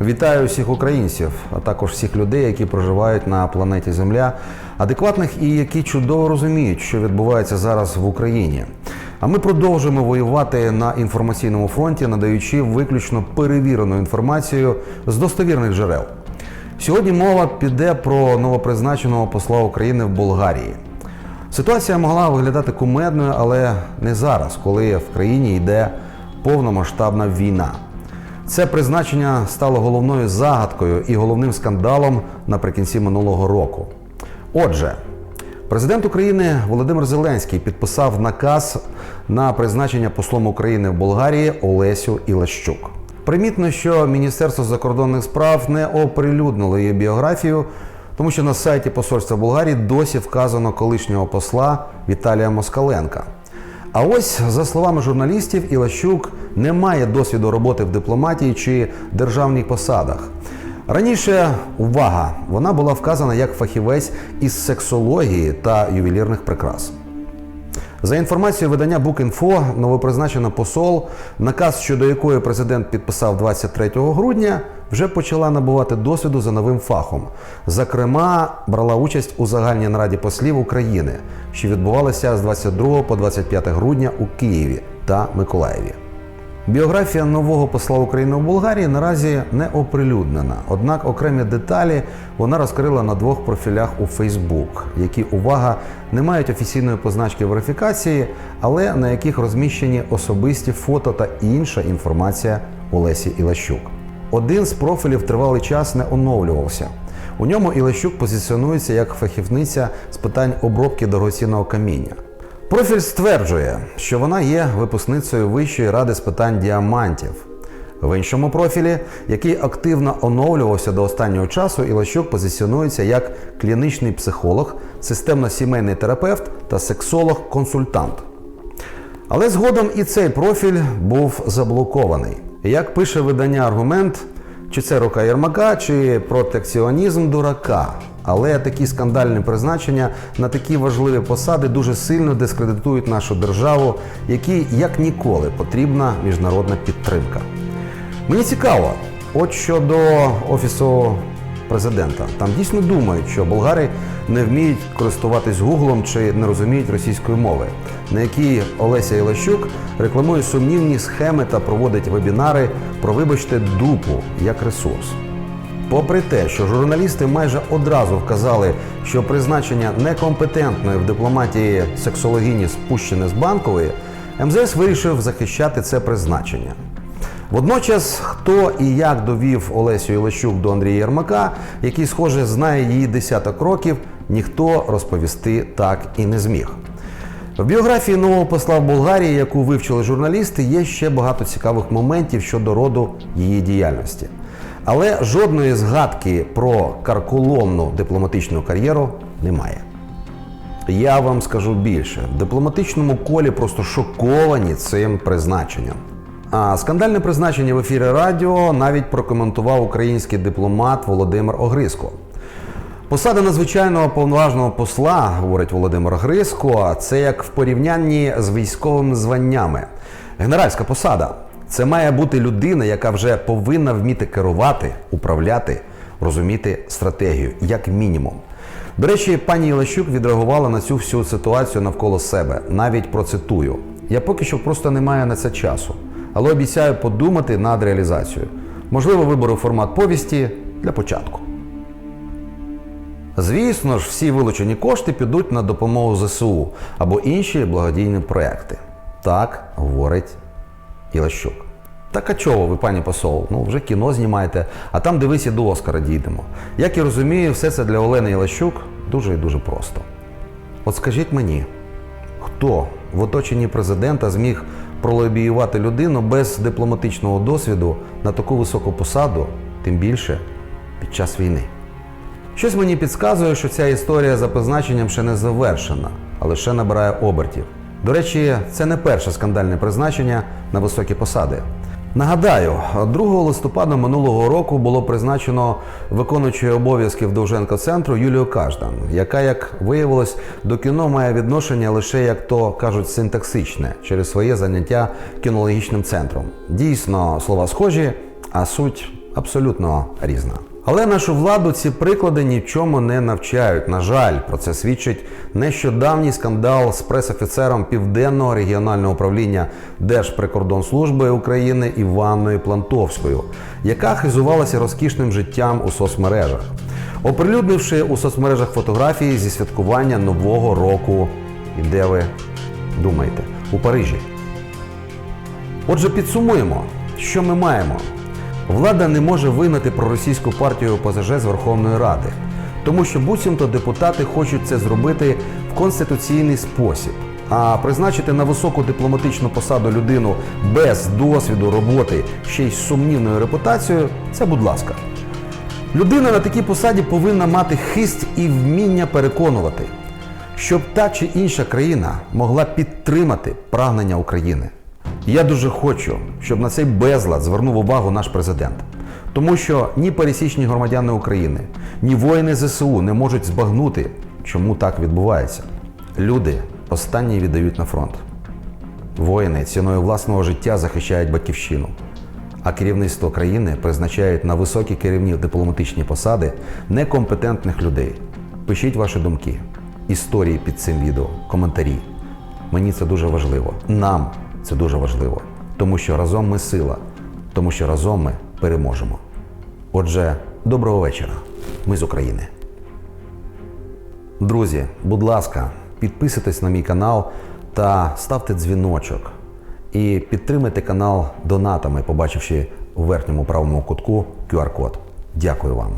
Вітаю всіх українців, а також всіх людей, які проживають на планеті Земля, адекватних і які чудово розуміють, що відбувається зараз в Україні. А ми продовжуємо воювати на інформаційному фронті, надаючи виключно перевірену інформацію з достовірних джерел. Сьогодні мова піде про новопризначеного посла України в Болгарії. Ситуація могла виглядати кумедною, але не зараз, коли в країні йде повномасштабна війна. Це призначення стало головною загадкою і головним скандалом наприкінці минулого року. Отже, президент України Володимир Зеленський підписав наказ на призначення послом України в Болгарії Олесю Ілащук. Примітно, що Міністерство закордонних справ не оприлюднило її біографію, тому що на сайті посольства Болгарії досі вказано колишнього посла Віталія Москаленка. А ось, за словами журналістів, Ілащук не має досвіду роботи в дипломатії чи державних посадах. Раніше увага, вона була вказана як фахівець із сексології та ювелірних прикрас. За інформацією видання Bookinfo, новопризначена посол, наказ щодо якої президент підписав 23 грудня, вже почала набувати досвіду за новим фахом. Зокрема, брала участь у загальній нараді послів України, що відбувалася з 22 по 25 грудня у Києві та Миколаєві. Біографія нового посла України у Болгарії наразі не оприлюднена. Однак окремі деталі вона розкрила на двох профілях у Фейсбук, які увага не мають офіційної позначки верифікації, але на яких розміщені особисті фото та інша інформація Олесі Ілащук. Один з профілів тривалий час не оновлювався. У ньому Ілащук позиціонується як фахівниця з питань обробки дорогоцінного каміння. Профіль стверджує, що вона є випускницею Вищої ради з питань діамантів. В іншому профілі, який активно оновлювався до останнього часу, Ілащук позиціонується як клінічний психолог, системно-сімейний терапевт та сексолог-консультант. Але згодом і цей профіль був заблокований. Як пише видання аргумент, чи це рука Єрмака, чи протекціонізм дурака. Але такі скандальні призначення на такі важливі посади дуже сильно дискредитують нашу державу, якій як ніколи потрібна міжнародна підтримка. Мені цікаво, от щодо офісу президента. Там дійсно думають, що болгари не вміють користуватись гуглом чи не розуміють російської мови, на якій Олеся Ілащук рекламує сумнівні схеми та проводить вебінари про вибачте дупу як ресурс. Попри те, що журналісти майже одразу вказали, що призначення некомпетентної в дипломатії сексологині спущене з банкової, МЗС вирішив захищати це призначення. Водночас, хто і як довів Олесю Ілащук до Андрія Єрмака, який, схоже, знає її десяток років, ніхто розповісти так і не зміг. В біографії нового посла в Болгарії, яку вивчили журналісти, є ще багато цікавих моментів щодо роду її діяльності. Але жодної згадки про карколомну дипломатичну кар'єру немає. Я вам скажу більше: в дипломатичному колі просто шоковані цим призначенням. А скандальне призначення в ефірі радіо навіть прокоментував український дипломат Володимир Огриско. Посада надзвичайного повноважного посла, говорить Володимир Гриско, це як в порівнянні з військовими званнями. Генеральська посада це має бути людина, яка вже повинна вміти керувати, управляти, розуміти стратегію, як мінімум. До речі, пані Ілащук відреагувала на цю всю ситуацію навколо себе. Навіть процитую: я поки що просто не маю на це часу, але обіцяю подумати над реалізацією. Можливо, виберу формат повісті для початку. Звісно ж, всі вилучені кошти підуть на допомогу ЗСУ або інші благодійні проекти. Так говорить Ілащук. Так а чого ви, пані посол? Ну вже кіно знімаєте, а там дивись і до Оскара дійдемо. Як я розумію, все це для Олени Ілащук дуже і дуже просто. От скажіть мені, хто в оточенні президента зміг пролобіювати людину без дипломатичного досвіду на таку високу посаду, тим більше під час війни? Щось мені підказує, що ця історія за призначенням ще не завершена, а лише набирає обертів. До речі, це не перше скандальне призначення на високі посади. Нагадаю, 2 листопада минулого року було призначено виконуючою обов'язків Довженко центру Юлію Каждан, яка, як виявилось, до кіно має відношення лише, як то кажуть, синтаксичне через своє заняття кінологічним центром. Дійсно, слова схожі, а суть абсолютно різна. Але нашу владу ці приклади ні в чому не навчають. На жаль, про це свідчить нещодавній скандал з пресофіцером Південного регіонального управління Держприкордонслужби України Іванною Плантовською, яка хизувалася розкішним життям у соцмережах, оприлюднивши у соцмережах фотографії зі святкування Нового року. І де ви думаєте? У Парижі. Отже, підсумуємо, що ми маємо. Влада не може вигнати проросійську партію ОПЗЖ з Верховної Ради, тому що буцімто депутати хочуть це зробити в конституційний спосіб. А призначити на високу дипломатичну посаду людину без досвіду роботи ще й з сумнівною репутацією це будь ласка. Людина на такій посаді повинна мати хист і вміння переконувати, щоб та чи інша країна могла підтримати прагнення України. Я дуже хочу, щоб на цей безлад звернув увагу наш президент. Тому що ні пересічні громадяни України, ні воїни ЗСУ не можуть збагнути, чому так відбувається. Люди останні віддають на фронт. Воїни ціною власного життя захищають батьківщину, а керівництво країни призначають на високі керівні дипломатичні посади некомпетентних людей. Пишіть ваші думки, історії під цим відео, коментарі. Мені це дуже важливо. Нам це дуже важливо, тому що разом ми сила, тому що разом ми переможемо. Отже, доброго вечора. Ми з України. Друзі, будь ласка, підписуйтесь на мій канал та ставте дзвіночок. І підтримайте канал донатами, побачивши у верхньому правому кутку QR-код. Дякую вам.